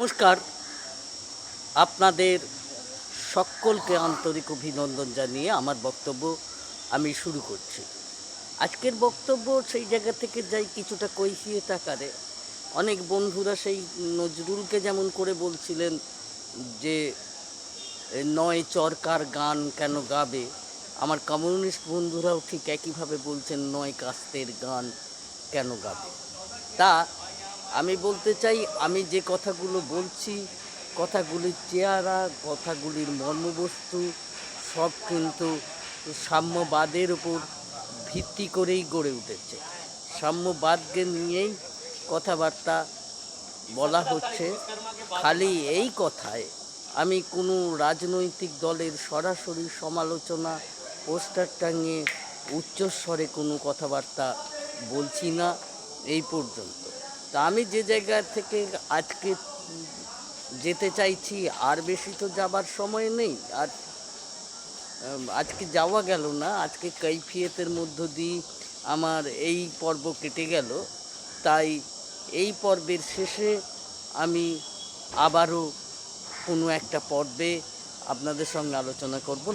নমস্কার। আপনাদের সকলকে আন্তরিক অভিনন্দন জানিয়ে আমার বক্তব্য আমি শুরু করছি। আজকের বক্তব্য সেই জায়গা থেকে যাই কিছুটা কৈফিয়ত আকারে। অনেক বন্ধুরা সেই নজরুলকে যেমন করে বলছিলেন যে নয় চরকার গান কেন গাবে? আমার কমিউনিস্ট বন্ধুরাও ঠিক একইভাবে বলছেন, নয় কাস্তের গান কেন গাবে? তা আমি বলতে চাই, আমি যে কথাগুলো বলছি, কথাগুলির চেহারা, কথাগুলির মর্মবস্তু, সব কিন্তু সাম্যবাদের উপর ভিত্তি করেই গড়ে উঠেছে। সাম্যবাদকে নিয়েই কথাবার্তা বলা হচ্ছে। খালি এই কথায় আমি কোনো রাজনৈতিক দলের সরাসরি সমালোচনা, পোস্টার টাঙিয়ে উচ্চস্বরে কোনো কথাবার্তা বলছি না এই পর্যন্ত। তা আমি যে জায়গা থেকে আজকে যেতে চাইছি, আর বেশি তো যাবার সময় নেই। আর আজকে যাওয়া গেল না, আজকে কৈফিয়তের মধ্য দিয়ে আমার এই পর্ব কেটে গেল। তাই এই পর্বের শেষে আমি আবারও কোনো একটা পর্বে আপনাদের সঙ্গে আলোচনা করব।